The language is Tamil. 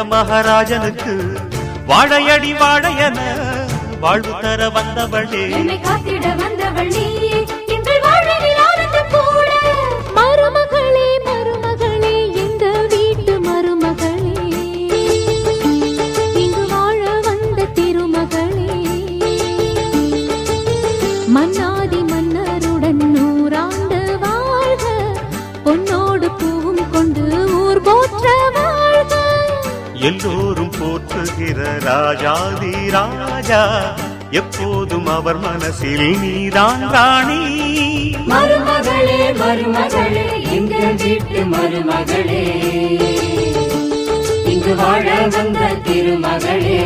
ஜனக மகாராஜனுக்கு வாழையடி வாழையன வாழ்வு தர வந்தவளே. காத்திட மருமகளே மருமகளே வீட்டு மருமகளே. வந்த திருமகளே. மன்னாதி மன்னருடன் நூறாண்டு வாழ்க. பொன்னோடு பூவும் கொண்டு ஊர் போற்ற எல்லோரும் போற்றுகிற ராஜாதி ராஜா எப்போதும் அவர் மனசில் நீதான் ராணி. மருமகளே மருமகளே எங்கள் வீட்டு மருமகளே? இங்கு வாழ வந்த திருமகளே.